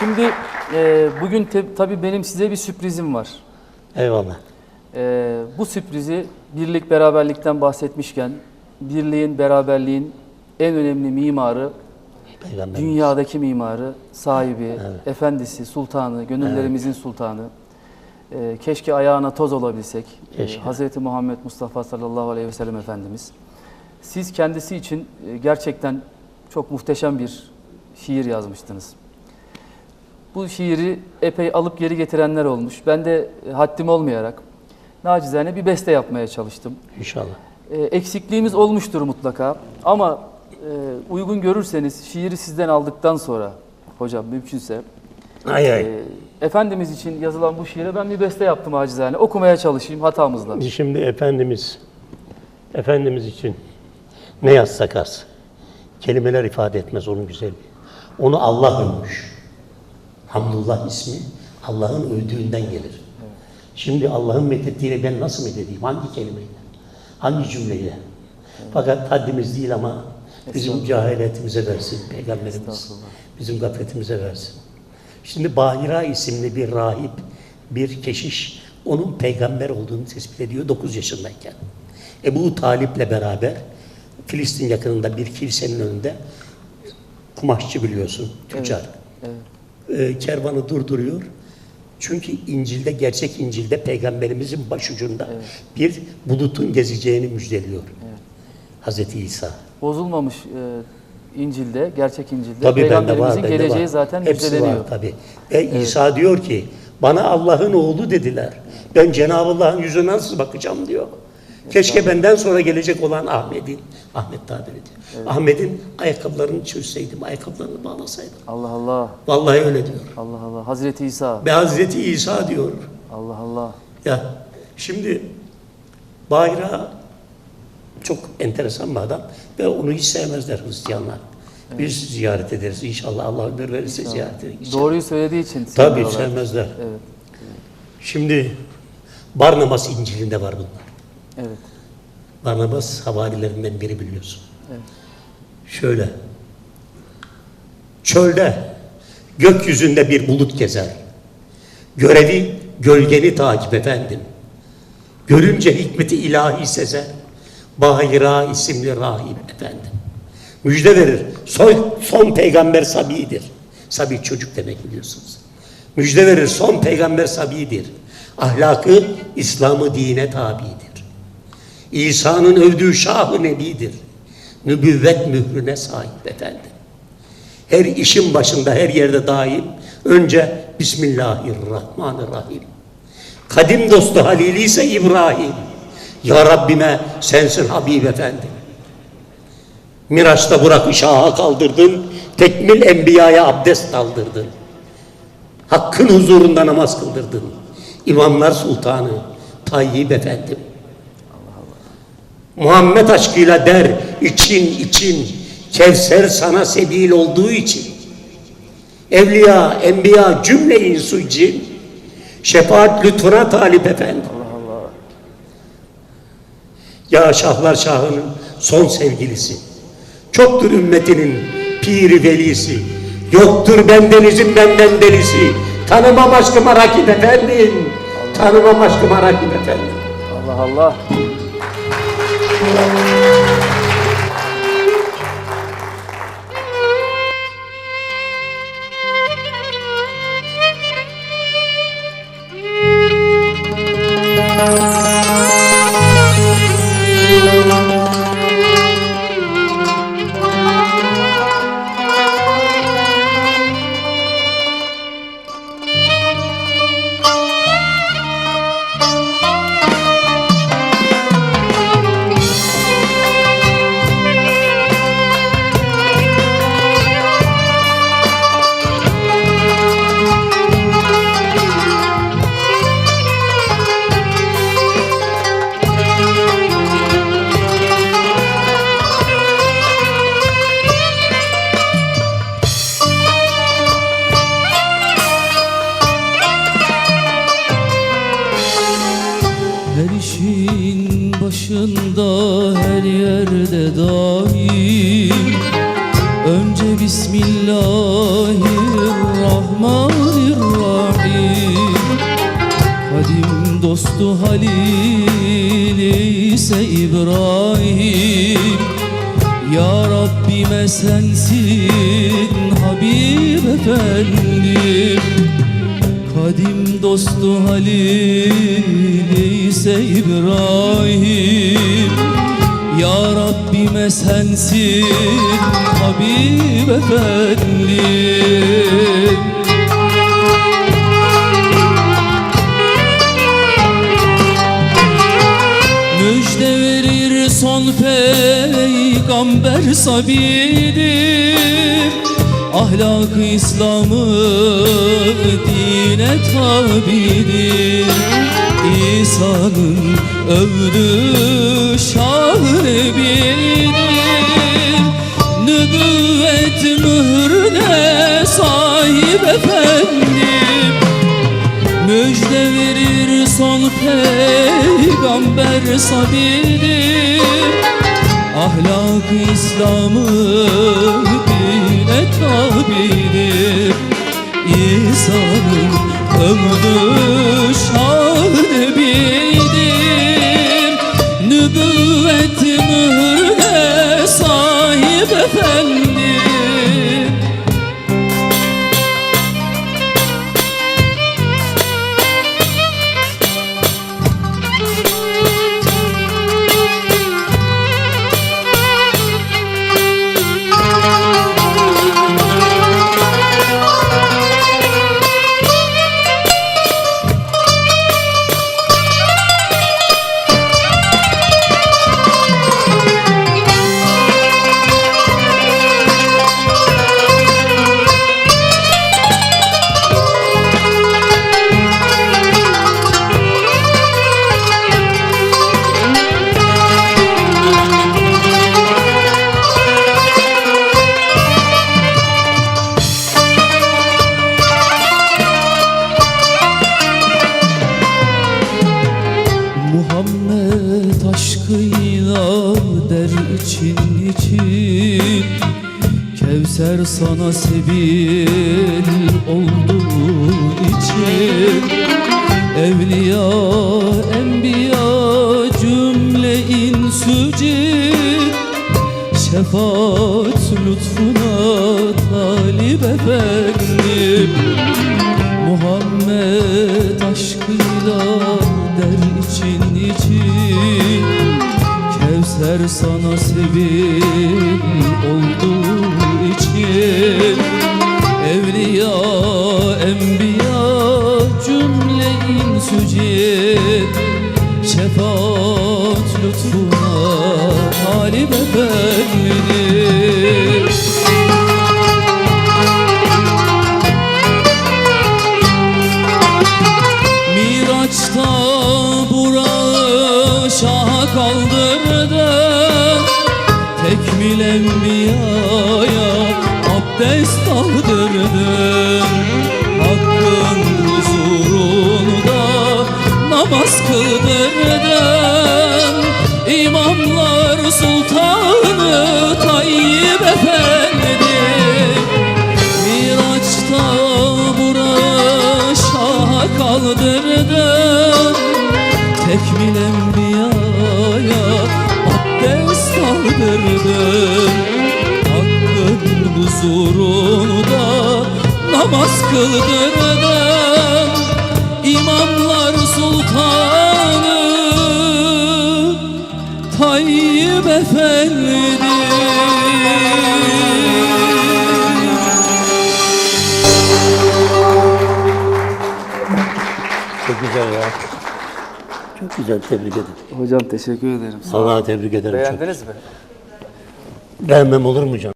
Şimdi e, bugün te- tabii benim size bir sürprizim var. Eyvallah. E, bu sürprizi birlik beraberlikten bahsetmişken birliğin beraberliğin en önemli mimarı dünyadaki mimarı, sahibi, efendisi, sultanı, gönüllerimizin sultanı. E, keşke ayağına toz olabilsek. E, Keşke. Hazreti Muhammed Mustafa sallallahu aleyhi ve sellem Efendimiz. Siz kendisi için e, gerçekten çok muhteşem bir şiir yazmıştınız. Bu şiiri epey alıp geri getirenler olmuş. Ben de e, haddim olmayarak nacizane bir beste yapmaya çalıştım. İnşallah. E, eksikliğimiz olmuştur mutlaka ama e, uygun görürseniz şiiri sizden aldıktan sonra hocam mümkünse Ay ay. e, Efendimiz için yazılan bu şiire ben bir beste yaptım acizane. Okumaya çalışayım hatamızla. Şimdi Efendimiz, Efendimiz için ne yazsak az. Kelimeler ifade etmez onun güzelliği. Onu Allah övmüş. Hamdullah ismi Allah'ın övdüğünden gelir. Şimdi Allah'ın methettiğini ben nasıl methedeyim? Hangi kelimeyle? Hangi cümleyle? Fakat haddimiz değil ama bizim cehaletimize versin Peygamberimiz. Bizim gafletimize versin. Şimdi Bahira isimli bir rahip, bir keşiş onun peygamber olduğunu tespit ediyor 9 yaşındayken. Ebu Talip'le beraber Filistin yakınında bir kilisenin önünde kumaşçı biliyorsun, tüccar. Ee, kervanı durduruyor. Çünkü İncil'de, gerçek İncil'de peygamberimizin başucunda bir bulutun gezeceğini müjdeliyor. Hazreti İsa. Bozulmamış e, İncil'de, gerçek İncil'de Tabii var, Peygamberimizin bende geleceği var. zaten Hepsi müjdeleniyor. var tabii. Ve İsa diyor ki, bana Allah'ın oğlu dediler. Ben Cenab-ı Allah'ın yüzüne nasıl bakacağım diyor. Keşke benden sonra gelecek olan Ahmet'in, Ahmet tabir ediyor. Ahmet'in ayakkabılarını çözseydim, ayakkabılarını bağlasaydım. Allah Allah, Vallahi öyle diyor. Allah Allah. Hazreti İsa, Ve Hazreti İsa diyor. Allah Allah. Ya şimdi Bayra çok enteresan bir adam ve onu hiç sevmezler Hristiyanlar. Biz ziyaret ederiz inşallah Allah ömür verirse ziyaret ederiz. Doğruyu söylediği için Tabii sevmezler. Evet, Şimdi Barnabas İncil'inde var bunlar. Evet. Barnabas havarilerinden biri biliyorsun. Evet. Şöyle. Çölde gökyüzünde bir bulut gezer. Görevi gölgeni takip efendim. Görünce hikmeti ilahi sezer. Bahira isimli rahip efendim. Müjde verir. Son, son peygamber Sabi'dir. Sabi çocuk demek biliyorsunuz. Müjde verir. Son peygamber Sabi'dir. Ahlakı İslam'ı dine tabidir. İsa'nın övdüğü şahı nebidir. Nübüvvet mührüne sahip efendim. Her işin başında her yerde daim önce Bismillahirrahmanirrahim. Kadim dostu Halili ise İbrahim. Ya Rabbime sensin Habib efendim. Miraç'ta Burak şaha kaldırdın. Tekmil enbiyaya abdest aldırdın. Hakkın huzurunda namaz kıldırdın. İmamlar Sultanı Tayyip efendim. Muhammed aşkıyla der için için. Kevser sana sebil olduğu için. Evliya, enbiya cümle insu cin Şefaat lütfuna talip efendim. Ya şahlar şahının son sevgilisi. Çoktur ümmetinin piri velisi. Yoktur bendenizin benden delisi. Tanımam aşkıma rakip efendim. Tanımam aşkıma rakip efendim. Allah Allah. Thank you. Kadim dostu Halil ise İbrahim. Ya Rabbime sensin Habib efendim. Kadim dostu Halil ise İbrahim. Ya Rabbime sensin Habib efendim Müjde verir son peygamber sabidir. Ahlak-ı İslam'ı dine tabidir. İsa'nın övdüğü şah nebidir. Nübüvvet mührüne peygamber sabidir Ahlak İslam'ı dine tabidir. İsa'nın ömrü şah der için için Kevser sana sebil olduğu için. Evliya, enbiya, cümle insü cin Şefaat lütfuna talip efendim. Muhammed aşkıyla der için için Kevser sana sebil olduğu için Evliya, enbiya, cümle insü cin Şefaat lütfuna talip efendim Miraç'ta Burak'ı şaha kaldırdı enbiyaya abdest aldırdım Hakkın huzurunda namaz kıldırdım İmamlar sultanı Tayyip efendim namaz kıldırdım İmamlar sultanı Tayyip efendim Çok güzel ya. Çok güzel tebrik ederim. Hocam teşekkür ederim. Allah'a tebrik ederim çok. Beğendiniz mi? Beğenmem olur mu canım?